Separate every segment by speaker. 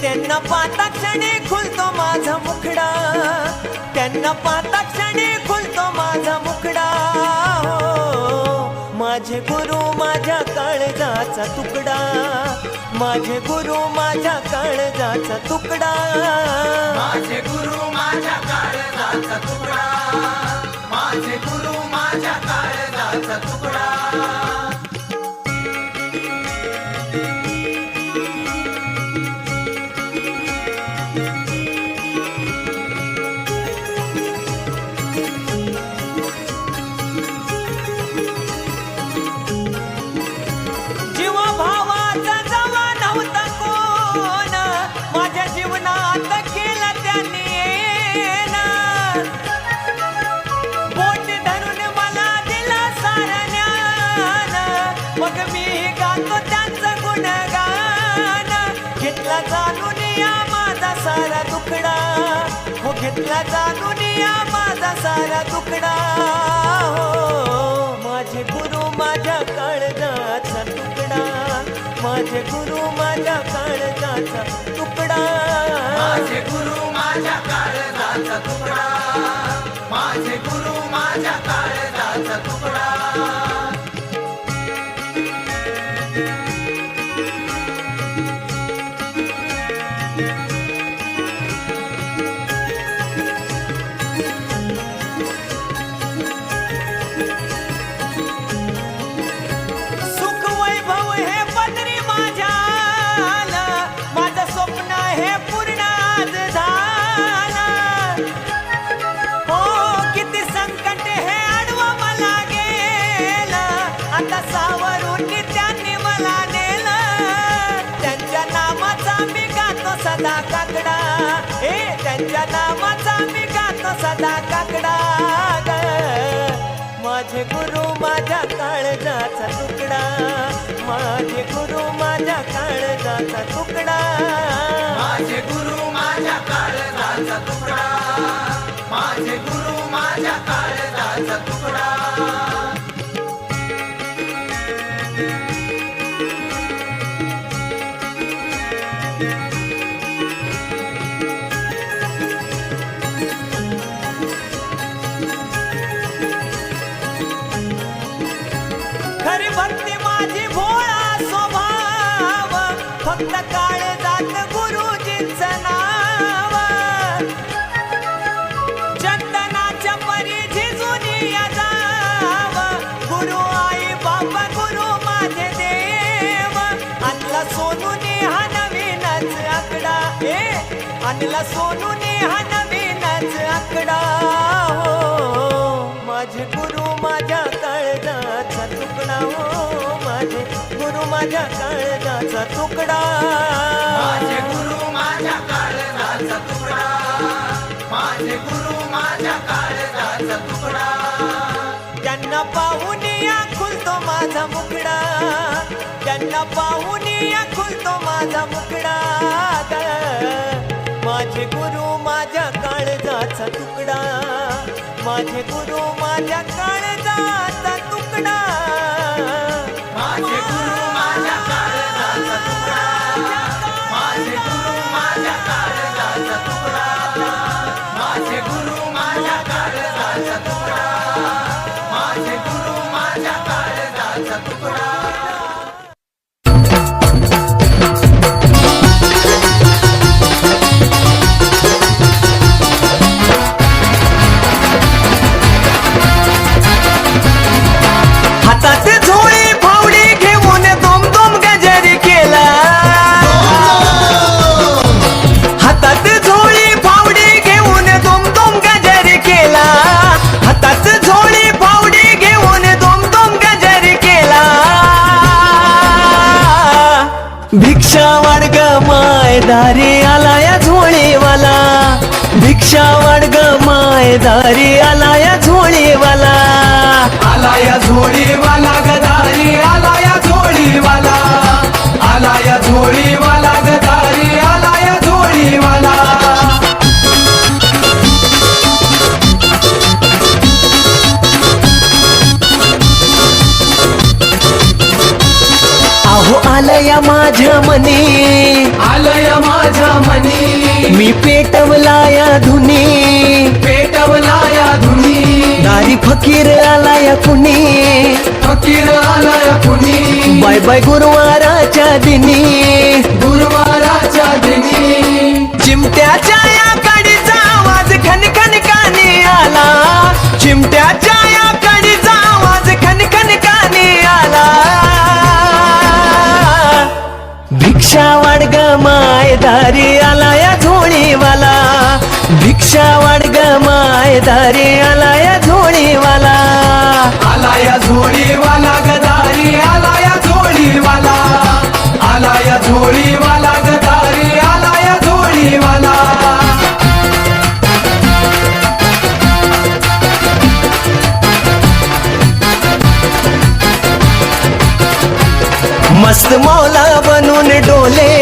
Speaker 1: त्यांना पाहता क्षणी खुलतो माझा मुखडा. त्यांना पाहता क्षणी खुलतो माझा मुखडा. हो. माझे गुरु माझ्या काळजाचा तुकडा. माझे गुरु माझ्या काळजाचा तुकडा.
Speaker 2: माझे गुरु माझ्या काळजाचा तुकडा. माझे गुरु माझ्या काळजाचा तुकडा.
Speaker 1: तुकडा हो घेतला जाणून या माझा सारा तुकडा हो माझे गुरु माझ्या काळजाचा तुकडा. माझे गुरु माझ्या काळजाचा तुकडा.
Speaker 2: माझे गुरु माझ्या काळजाचा तुकडा. माझे गुरु माझ्या काळजाचा तुकडा.
Speaker 1: thank you त्यांच्या नामाचा मी गातो सदा काकडा माझे गुरु माझ्या काळजाचा तुकडा. माझे गुरु माझ्या काळजाचा तुकडा.
Speaker 2: माझे गुरु माझ्या काळजाचा तुकडा. माझे गुरु माझ्या काळजाचा तुकडा.
Speaker 1: आणला सोनूने हा नवीनच आकडा. हो माझे गुरु माझ्या काळजाचा तुकडा. हो माझे गुरु माझ्या काळजाचा तुकडा.
Speaker 2: माझे गुरु माझ्या काळजाचा तुकडा. माझे गुरु माझ्या काळजाचा तुकडा.
Speaker 1: त्यांना पाहून या खुलतो माझा मुकडा. त्यांना पाहून या खुलतो माझा मुकडा. गुरु माझ्या काळजाचा तुकडा. माझे गुरु माझ्या काळजाचा तुकडा.
Speaker 2: माझे गुरु माझ्या काळजाचा तुकडा. माझे गुरु माझ्या काळजाचा तुकडा. माझे गुरु माझ्या काळजाचा तुकडा. माझे गुरु माझ्या काळजाचा तुकडा.
Speaker 1: भिक्षा वाडग माय दारी आला या झोळीवाला. भिक्षा वाडग माय दारी आला या झोळीवाला.
Speaker 2: आला या झोळीवाला गदारी आला या या
Speaker 1: माझ्या मनी.
Speaker 2: आलय माझ्या मनी.
Speaker 1: मी पेटवला या धुनी.
Speaker 2: पेटवला या धुनी.
Speaker 1: दारी फकीर आला या कुणी
Speaker 2: फकीर आलाय कुणी
Speaker 1: बाय बाय गुरुवाराच्या दिनी. वाडग मायदारी आला या झोळीवाला भिक्षा वाडग मायदारी आला या झोळीवाला
Speaker 2: आलाय झोळीवाला गदारी आलाय झोळीवाला आलाय झोळीवाला गदारी आलाय झोळीवाला
Speaker 1: मस्त मौला बनून डोले.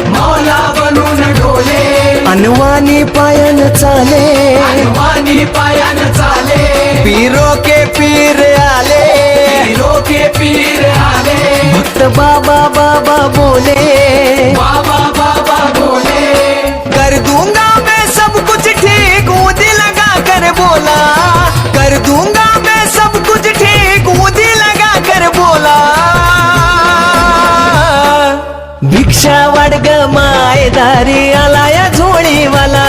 Speaker 2: मौला बनून डोले.
Speaker 1: अनवानी पायन चाले.
Speaker 2: हनुमानी पायान चाले.
Speaker 1: पीरो के पीर आले.
Speaker 2: के पीर आले.
Speaker 1: भक्त बाबा बाबा बोले.
Speaker 2: बाबा बाबा
Speaker 1: मायदारी आला या झोळीवाला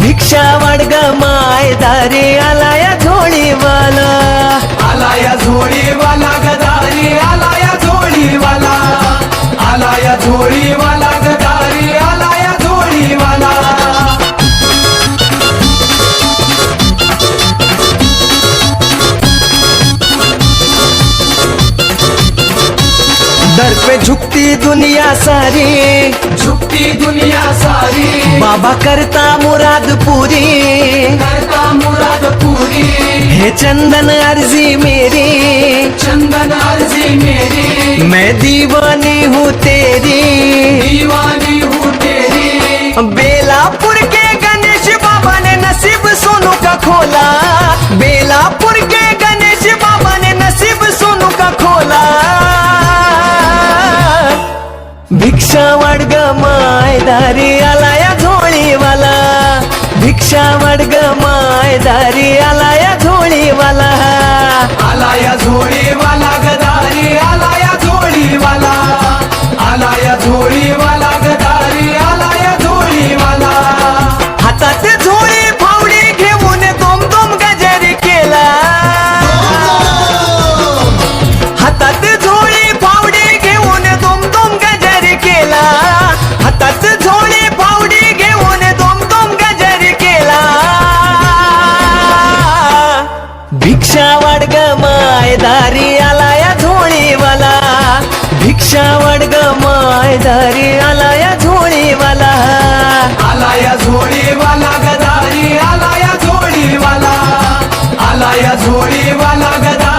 Speaker 1: भिक्षा वाडग मायदारी आला या झोळीवाला
Speaker 2: आलाय झोळीवाला गदारी आलाय झोळीवाला आलाय झोळीवाला गदारी आलाय झोळीवाला
Speaker 1: दर पे झुकती दुनिया सारी।
Speaker 2: झुकती दुनिया सारी।
Speaker 1: बाबा करता मुराद पूरी।
Speaker 2: करता मुराद पूरी।
Speaker 1: हे चंदन अर्जी मेरी।
Speaker 2: चंदन अर्जी मेरी।
Speaker 1: मैं दीवानी हूँ तेरी।
Speaker 2: दीवानी हूँ तेरी।
Speaker 1: बेलापुर के गणेश बाबा ने नसीब सोनू का खोला। दारी आला या झोळीवाला भिक्षा माय मायदारी आला या झोळीवाला
Speaker 2: आलाय झोळीवाला गदारी आला या झोळीवाला. आला या झोळीवाला
Speaker 1: गदारी आला या झोळीवाला. आला या झोळीवाला गदारी